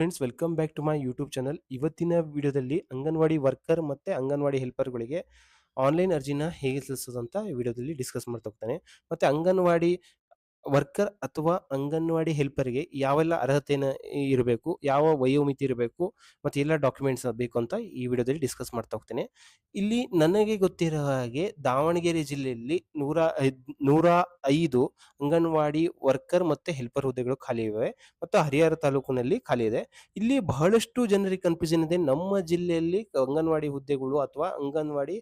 Friends welcome back to my YouTube channel ಇವತ್ತಿನ ವಿಡಿಯೋದಲ್ಲಿ anganwadi worker ಮತ್ತು ಅಂಗನವಾಡಿ ಹೆಲ್ಪರ್ಗಳಿಗೆ ಆನ್ಲೈನ್ ಅರ್ಜಿನ ಹೇಗೆ ಸಲ್ಲಿಸೋದಂತ ಅಂತ ವಿಡಿಯೋದಲ್ಲಿ ಡಿಸ್ಕಸ್ ಮಾಡ್ತಾ ಹೋಗ್ತಾನೆ. ಮತ್ತು ಅಂಗನವಾಡಿ ವರ್ಕರ್ ಅಥವಾ ಅಂಗನವಾಡಿ ಹೆಲ್ಪರ್ಗೆ ಯಾವೆಲ್ಲ ಅರ್ಹತೆಯನ್ನು ಇರಬೇಕು, ಯಾವ ವಯೋಮಿತಿ ಇರಬೇಕು ಮತ್ತೆ ಎಲ್ಲ ಡಾಕ್ಯುಮೆಂಟ್ಸ್ ಬೇಕು ಅಂತ ಈ ವಿಡಿಯೋದಲ್ಲಿ ಡಿಸ್ಕಸ್ ಮಾಡ್ತಾ ಹೋಗ್ತೇನೆ. ಇಲ್ಲಿ ನನಗೆ ಗೊತ್ತಿರೋ ಹಾಗೆ ದಾವಣಗೆರೆ ಜಿಲ್ಲೆಯಲ್ಲಿ ನೂರ ನೂರ ಐದು ಅಂಗನವಾಡಿ ವರ್ಕರ್ ಮತ್ತೆ ಹೆಲ್ಪರ್ ಹುದ್ದೆಗಳು ಖಾಲಿ ಇವೆ ಮತ್ತು ಹರಿಹರ ತಾಲೂಕಿನಲ್ಲಿ ಖಾಲಿ ಇದೆ. ಇಲ್ಲಿ ಬಹಳಷ್ಟು ಜನರಿಗೆ ಕನ್ಫ್ಯೂಷನ್ ಇದೆ. ನಮ್ಮ ಜಿಲ್ಲೆಯಲ್ಲಿ ಅಂಗನವಾಡಿ ಹುದ್ದೆಗಳು ಅಥವಾ ಅಂಗನವಾಡಿ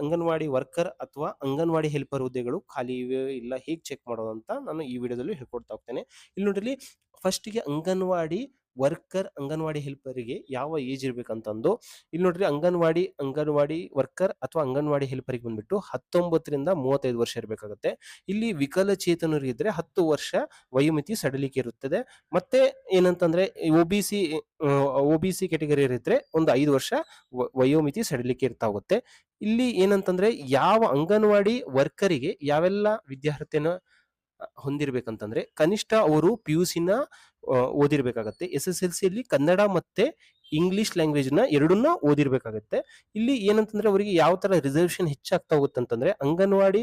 ಅಂಗನವಾಡಿ ವರ್ಕರ್ ಅಥವಾ ಅಂಗನವಾಡಿ ಹೆಲ್ಪರ್ ಹುದ್ದೆಗಳು ಖಾಲಿ ಇವೆ ಇಲ್ಲ ಹೇಗೆ ಚೆಕ್ ಮಾಡೋದು ಅಂತ ನಾನು ಈ ವಿಡಿಯೋದಲ್ಲಿ ಹೇಳ್ಕೊಡ್ತಾ ಹೋಗ್ತೇನೆ. ಇಲ್ಲಿ ನೋಡ್ರಿ ಫಸ್ಟಿಗೆ ಅಂಗನವಾಡಿ ವರ್ಕರ್ ಅಂಗನವಾಡಿ ಹೆಲ್ಪರಿಗೆ ಯಾವ ಏಜ್ ಇರ್ಬೇಕಂತಂದು ಇಲ್ಲಿ ನೋಡ್ರಿ ಅಂಗನವಾಡಿ ಅಂಗನವಾಡಿ ವರ್ಕರ್ ಅಥವಾ ಅಂಗನವಾಡಿ ಹೆಲ್ಪರಿಗೆ ಬಂದ್ಬಿಟ್ಟು ಹತ್ತೊಂಬತ್ತರಿಂದ ಮೂವತ್ತೈದು ವರ್ಷ ಇರಬೇಕಾಗುತ್ತೆ. ಇಲ್ಲಿ ವಿಕಲಚೇತನರಿದ್ರೆ ಹತ್ತು ವರ್ಷ ವಯೋಮಿತಿ ಸಡಿಲಿಕೆ ಇರುತ್ತದೆ. ಮತ್ತೆ ಏನಂತಂದ್ರೆ O B C O B C category ಇದ್ರೆ ಒಂದು ಐದು ವರ್ಷ ವಯೋಮಿತಿ ಸಡಿಲಿಕೆ ಇರ್ತಾ ಹೋಗುತ್ತೆ ಇಲ್ಲಿ ಏನಂತಂದ್ರೆ ಯಾವ ಅಂಗನವಾಡಿ ವರ್ಕರಿಗೆ ಯಾವೆಲ್ಲ ವಿದ್ಯಾರ್ಥಿನ ಹೊಂದಿರ್ಬೇಕಂತಂದ್ರೆ ಕನಿಷ್ಠ ಅವರು ಪಿ ಯು ಸಿನ ಓದಿರ್ಬೇಕಾಗತ್ತೆ. ಎಸ್ ಎಸ್ ಎಲ್ ಸಿಯಲ್ಲಿ ಕನ್ನಡ ಮತ್ತೆ ಇಂಗ್ಲಿಷ್ ಲ್ಯಾಂಗ್ವೇಜ್ನ ಎರಡನ್ನ ಓದಿರ್ಬೇಕಾಗತ್ತೆ. ಇಲ್ಲಿ ಏನಂತಂದ್ರೆ ಅವರಿಗೆ ಯಾವ ತರ ರಿಸರ್ವೇಶನ್ ಹೆಚ್ಚಾಗ್ತಾ ಹೋಗುತ್ತೆ ಅಂತಂದ್ರೆ ಅಂಗನವಾಡಿ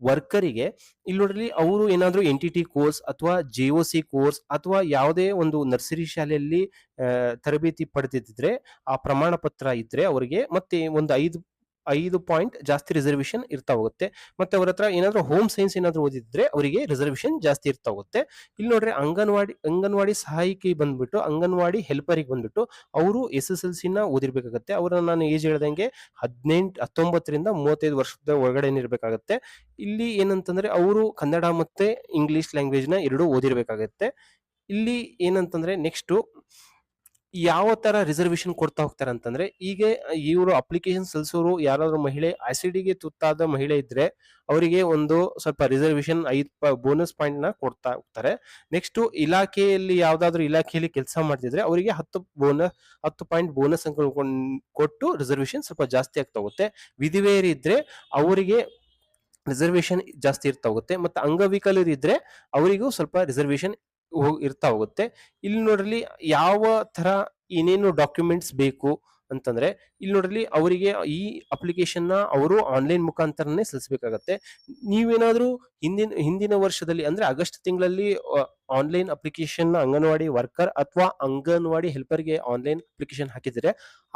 ವರ್ಕರಿಗೆ ಇಲ್ಲಿ ನೋಡ್ರಿ ಅವರು ಏನಾದ್ರೂ ಎನ್ ಟಿ ಟಿ ಕೋರ್ಸ್ ಅಥವಾ ಜೆ ಒ ಸಿ ಕೋರ್ಸ್ ಅಥವಾ ಯಾವುದೇ ಒಂದು ನರ್ಸರಿ ಶಾಲೆಯಲ್ಲಿ ತರಬೇತಿ ಪಡೆದಿದ್ರೆ ಆ ಪ್ರಮಾಣ ಪತ್ರ ಇದ್ರೆ ಅವರಿಗೆ ಮತ್ತೆ ಒಂದು ಐದು ಐದು ಪಾಯಿಂಟ್ ಜಾಸ್ತಿ ರಿಸರ್ವೇಶನ್ ಇರ್ತಾ ಹೋಗುತ್ತೆ. ಮತ್ತೆ ಅವ್ರ ಹತ್ರ ಏನಾದ್ರು ಹೋಮ್ ಸೈನ್ಸ್ ಏನಾದ್ರು ಓದಿದ್ರೆ ಅವರಿಗೆ ರಿಸರ್ವೇಶನ್ ಜಾಸ್ತಿ ಇರ್ತಾ ಹೋಗುತ್ತೆ. ಇಲ್ಲಿ ನೋಡ್ರಿ ಅಂಗನವಾಡಿ ಅಂಗನವಾಡಿ ಸಹಾಯಕಿ ಬಂದ್ಬಿಟ್ಟು, ಅಂಗನವಾಡಿ ಹೆಲ್ಪರಿಗೆ ಬಂದ್ಬಿಟ್ಟು ಅವರು ಎಸ್ ಎಸ್ ಎಲ್ ಸಿನ ಓದಿರ್ಬೇಕಾಗತ್ತೆ. ಅವರ ನಾನು ಏಜ್ ಹೇಳ್ದಂಗೆ ಹದಿನೆಂಟು, ಹತ್ತೊಂಬತ್ತರಿಂದ ಮೂವತ್ತೈದು ವರ್ಷದ ಒಳಗಡೆ ಇರಬೇಕಾಗತ್ತೆ. ಇಲ್ಲಿ ಏನಂತಂದ್ರೆ ಅವರು ಕನ್ನಡ ಮತ್ತೆ ಇಂಗ್ಲಿಷ್ ಲ್ಯಾಂಗ್ವೇಜ್ನ ಎರಡು ಓದಿರ್ಬೇಕಾಗತ್ತೆ. ಇಲ್ಲಿ ಏನಂತಂದ್ರೆ ನೆಕ್ಸ್ಟ್ ಯಾವ ತರ ರಿಸರ್ವೇಶನ್ ಕೊಡ್ತಾ ಹೋಗ್ತಾರೆ ಅಂತಂದ್ರೆ ಈಗ ಇವರು ಅಪ್ಲಿಕೇಶನ್ ಸಲ್ಲಿಸೋರು ಯಾರಾದ್ರೂ ಮಹಿಳೆ ಆಸಿಡಿಗೆ ತುತ್ತಾದ ಮಹಿಳೆ ಇದ್ರೆ ಅವರಿಗೆ ಒಂದು ಸ್ವಲ್ಪ ರಿಸರ್ವೇಶನ್ ಐದು ಬೋನಸ್ ಪಾಯಿಂಟ್ನ ಕೊಡ್ತಾ ಹೋಗ್ತಾರೆ. ನೆಕ್ಸ್ಟ್ ಇಲಾಖೆಯಲ್ಲಿ ಯಾವ್ದಾದ್ರು ಇಲಾಖೆಯಲ್ಲಿ ಕೆಲಸ ಮಾಡ್ತಿದ್ರೆ ಅವರಿಗೆ ಹತ್ತು ಬೋನಸ್ ಹತ್ತು ಪಾಯಿಂಟ್ ಬೋನಸ್ ಕೊಟ್ಟು ರಿಸರ್ವೇಶನ್ ಸ್ವಲ್ಪ ಜಾಸ್ತಿ ಆಗ್ತಾ ಹೋಗುತ್ತೆ. ವಿಧಿವೇರಿದ್ರೆ ಅವರಿಗೆ ರಿಸರ್ವೇಶನ್ ಜಾಸ್ತಿ ಇರ್ತಾ ಹೋಗುತ್ತೆ. ಮತ್ತೆ ಅಂಗವಿಕಲರಿದ್ರೆ ಅವರಿಗೂ ಸ್ವಲ್ಪ ರಿಸರ್ವೇಶನ್ ಇರ್ತಾ ಹೋಗುತ್ತೆ. ಇಲ್ಲಿ ನೋಡ್ರಿ ಯಾವ ತರ ಏನೇನು ಡಾಕ್ಯುಮೆಂಟ್ಸ್ ಬೇಕು ಅಂತಂದ್ರೆ ಇಲ್ಲಿ ನೋಡ್ರಿ, ಅವರಿಗೆ ಈ ಅಪ್ಲಿಕೇಶನ್ನ ಅವರು ಆನ್ಲೈನ್ ಮುಖಾಂತರನೇ ಸಲ್ಲಿಸಬೇಕಾಗತ್ತೆ. ನೀವೇನಾದ್ರೂ ಹಿಂದಿನ ಹಿಂದಿನ ವರ್ಷದಲ್ಲಿ ಅಂದ್ರೆ ಆಗಸ್ಟ್ ತಿಂಗಳಲ್ಲಿ ಆನ್ಲೈನ್ ಅಪ್ಲಿಕೇಶನ್ ಅಂಗನವಾಡಿ ವರ್ಕರ್ ಅಥವಾ ಅಂಗನವಾಡಿ ಹೆಲ್ಪರ್ಗೆ ಆನ್ಲೈನ್ ಅಪ್ಲಿಕೇಶನ್ ಹಾಕಿದ್ರೆ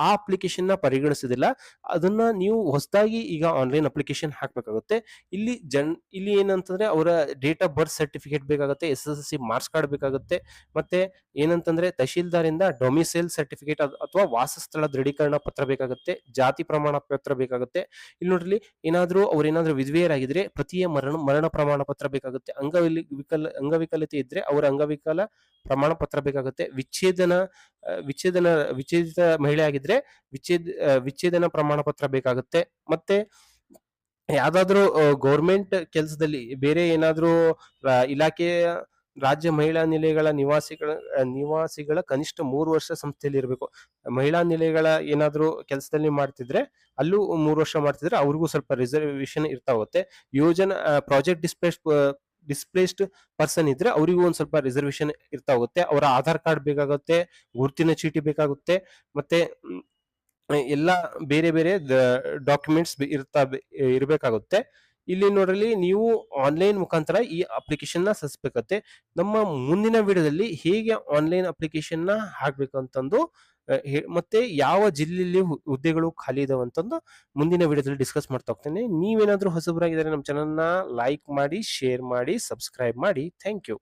ಆ ಅಪ್ಲಿಕೇಶನ್ನ ಪರಿಗಣಿಸೋದಿಲ್ಲ. ಅದನ್ನ ನೀವು ಹೊಸದಾಗಿ ಈಗ ಆನ್ಲೈನ್ ಅಪ್ಲಿಕೇಶನ್ ಹಾಕ್ಬೇಕಾಗುತ್ತೆ. ಇಲ್ಲಿ ಜನ್, ಇಲ್ಲಿ ಏನಂತಂದ್ರೆ ಅವರ ಡೇಟ್ ಆಫ್ ಬರ್ತ್ ಸರ್ಟಿಫಿಕೇಟ್ ಬೇಕಾಗುತ್ತೆ S S L C marks card ಬೇಕಾಗುತ್ತೆ, ಮತ್ತೆ ಏನಂತಂದ್ರೆ ತಹಶೀಲ್ದಾರ್ ಇಂದ ಡೊಮಿಸೈಲ್ ಸರ್ಟಿಫಿಕೇಟ್ ಅಥವಾ ವಾಸಸ್ಥಳ ದೃಢೀಕರಣ ಪತ್ರ ಬೇಕಾಗುತ್ತೆ, ಜಾತಿ ಪ್ರಮಾಣ ಪತ್ರ ಬೇಕಾಗುತ್ತೆ. ಇಲ್ಲಿ ನೋಡ್ರಿ, ಏನಾದ್ರೂ ಅವ್ರೇನಾದ್ರೂ ವಿಧವೆಯರಾಗಿದ್ರೆ ಪ್ರತಿಯ ಮರಣ ಮರಣ ಪ್ರಮಾಣ ಪತ್ರ ಬೇಕಾಗುತ್ತೆ. ಅಂಗವಿಲಿ, ವಿಕಲ, ಅಂಗವಿಕಲತೆ ಇದ್ರೆ ಅವರ ಅಂಗವಿಕಲ ಪ್ರಮಾಣ ಪತ್ರ ಬೇಕಾಗುತ್ತೆ. ವಿಚ್ಛೇದನ ವಿಚ್ಛೇದನ, ವಿಚ್ಛೇದಿತ ಮಹಿಳೆ ಆಗಿದ್ರೆ ವಿಚ್ಛೇದ ವಿಚ್ಛೇದನ ಪ್ರಮಾಣ ಪತ್ರ ಬೇಕಾಗುತ್ತೆ. ಮತ್ತೆ ಯಾವ್ದಾದ್ರು ಗೌರ್ಮೆಂಟ್ ಕೆಲಸದಲ್ಲಿ ಬೇರೆ ಏನಾದ್ರೂ ಇಲಾಖೆಯ ರಾಜ್ಯ ಮಹಿಳಾ ನಿಲಯಗಳ ನಿವಾಸಿಗಳ ನಿವಾಸಿಗಳ ಕನಿಷ್ಠ ಮೂರು ವರ್ಷ ಸಂಸ್ಥೆಯಲ್ಲಿ ಇರಬೇಕು. ಮಹಿಳಾ ನಿಲಯಗಳ ಏನಾದರೂ ಕೆಲಸದಲ್ಲಿ ಮಾಡ್ತಿದ್ರೆ ಅಲ್ಲೂ ಮೂರು ವರ್ಷ ಮಾಡ್ತಿದ್ರೆ ಅವ್ರಿಗೂ ಸ್ವಲ್ಪ ರಿಸರ್ವೇಶನ್ ಇರ್ತಾ ಹೋಗುತ್ತೆ ಯೋಜನಾ ಪ್ರಾಜೆಕ್ಟ್ ಡಿಸ್ಪ್ಲೇಸ್ ಡಿಸ್ಪ್ಲೇಸ್ಡ್ ಪರ್ಸನ್ ಇದ್ರೆ ಅವರಿಗೂ ಒಂದ್ ಸ್ವಲ್ಪ ರಿಸರ್ವೇಶನ್ ಇರ್ತಾ ಹೋಗುತ್ತೆ ಅವರ ಆಧಾರ್ ಕಾರ್ಡ್ ಬೇಕಾಗುತ್ತೆ, ಗುರುತಿನ ಚೀಟಿ ಬೇಕಾಗುತ್ತೆ, ಮತ್ತೆ ಎಲ್ಲ ಬೇರೆ ಬೇರೆ ಡಾಕ್ಯುಮೆಂಟ್ಸ್ ಇರ್ತಾ ಇರಬೇಕಾಗುತ್ತೆ. ಇಲ್ಲಿ ನೋಡ್ರಲ್ಲಿ ನೀವು ಆನ್ಲೈನ್ ಮುಖಾಂತರ ಈ ಅಪ್ಲಿಕೇಶನ್ನ ಸಲ್ಲಿಸಬೇಕತ್ತೆ ನಮ್ಮ ಮುಂದಿನ ವಿಡಿಯೋದಲ್ಲಿ ಹೇಗೆ ಆನ್ಲೈನ್ ಅಪ್ಲಿಕೇಶನ್ನ ಹಾಕ್ಬೇಕು ಅಂತಂದು ಆ, ಹೇ- ಮತ್ತೆ ಯಾವ ಜಿಲ್ಲೆಯಲ್ಲಿ ಹುದ್ದೆಗಳು ಖಾಲಿ ಇದಾವೆ ಅಂತಂದು ಮುಂದಿನ ವಿಡಿಯೋದಲ್ಲಿ ಡಿಸ್ಕಸ್ ಮಾಡ್ತಾ ಹೋಗ್ತೇನೆ. ನೀವೇನಾದ್ರೂ ಹೊಸಬರಾಗಿದ್ದಾರೆ ನಮ್ಮ ಚಾನಲ್ನ ಲೈಕ್ ಮಾಡಿ ಶೇರ್ ಮಾಡಿ ಸಬ್ಸ್ಕ್ರೈಬ್ ಮಾಡಿ. Thank you